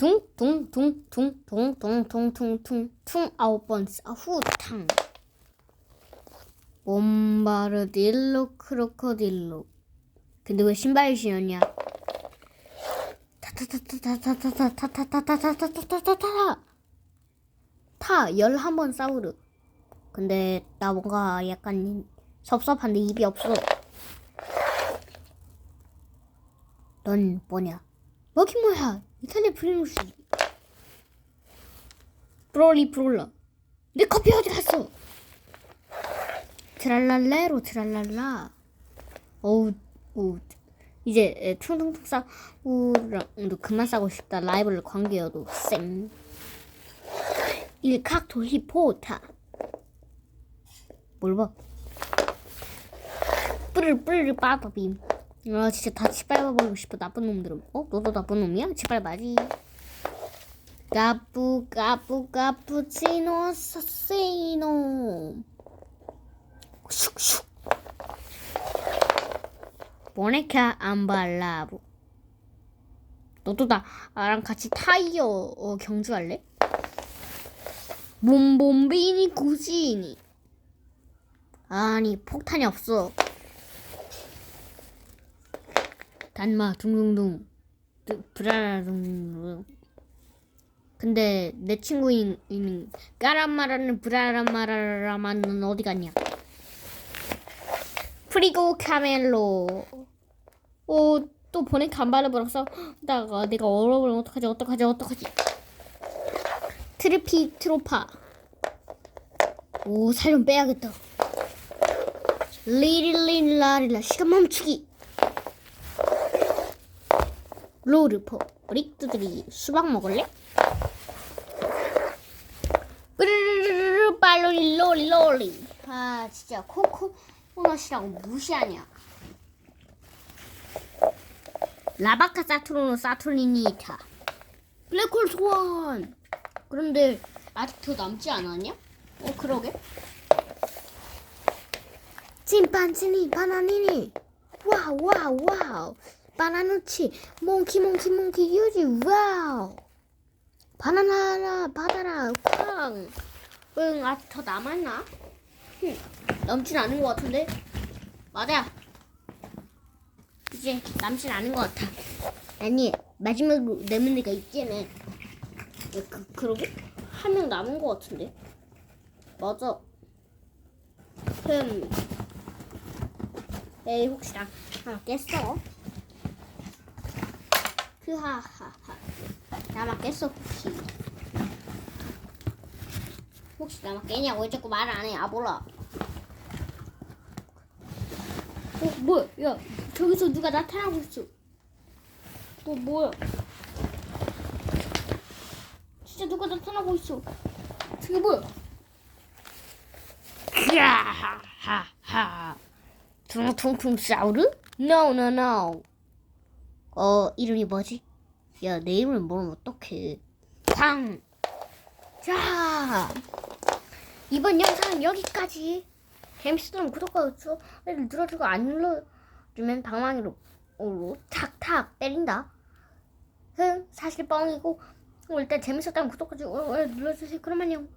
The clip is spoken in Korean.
퉁퉁퉁퉁퉁퉁퉁퉁퉁 아홉 번 후탕. 몬바르딜로 크로코딜로 근데 왜 신발 신었냐? 타타타타타타타타타타타타타타타타타 타 열한 번 싸우르. 근데 나 뭔가 약간 섭섭한데 입이 없어. 넌 뭐냐? 먹이 뭐야 이탈리아 프리무스 브롤리 브롤라 내 커피 어디 갔어? 트랄랄레로 트랄랄라. 어우 오 이제 에, 퉁퉁퉁 싸 우랑도 그만 싸고 싶다. 라이벌 관계여도. 쌩. 일칵토 히포타. 뭘 봐? 뿌르르 뿌르르 빠바빔 아 진짜 다 짓밟아버리고 싶어. 나쁜 놈들은. 어? 너도 나쁜 놈이야? 짓밟아지. 까뿌 까뿌 까푸치노 사세이노. 슉슉. 보네카 안발라부. 너도 나랑 같이 타이어 어, 경주할래? 몬bom비니 구지니. 아니 폭탄이 없어 단마 둥둥둥 뚜- 브라라 둥둥둥. 근데 내 친구인 인 까란마라는 브라란마라라마는 어디 갔냐? 프리고 카멜로. 오또 보내 간발을 벌었어? 다가 내가 얼어버리면 어떡하지? 어떡하지? 어떡하지? 트리피 트로파. 오 살 좀 빼야겠다. 리릴릴라릴라. 시간 멈추기 로르포 릭두들이 수박 먹을래? 뿌르르르르 빨로리 로리 로리 아 진짜 코코넛이라고 무시하냐 라바카 사투르노 사투리니타 블랙홀 소환 그런데 아직 더 남지 않았냐? 어 그러게 침판치니 바나니니 와우 와우 와우 바나누치 몽키 몽키 몽키 유지 와우. 바나나라 받아라 쾅 응 아직 더 남았나? 흠, 남진 않은 것 같은데? 맞아. 이제 남진 않은 것 같아. 아니 마지막으로 남은 있잖아. 야, 그, 그러게? 한명 남은 것 같은데? 맞아. 흠. 에이 혹시 나. 하나 깼어? 흐하하하 나만 깼어 혹시 왜 자꾸 말안 해? 아 몰라 어 뭐야 야 저기서 누가 나타나고 있어 어 뭐야 진짜 누가 나타나고 있어 저게 뭐야 하하하 퉁퉁퉁 사우르? No no no 어 이름이 뭐지? 야 내 이름을 모르면 어떡해 탕 자, 이번 영상은 여기까지. 재밌었다면 구독과 좋아요를 눌러주고 안 눌러주면 방망이로 으로 탁탁 때린다. 흥, 사실 뻥이고. 어, 일단 재밌었다면 구독과 좋아요 눌러주세요. 그럼 안녕.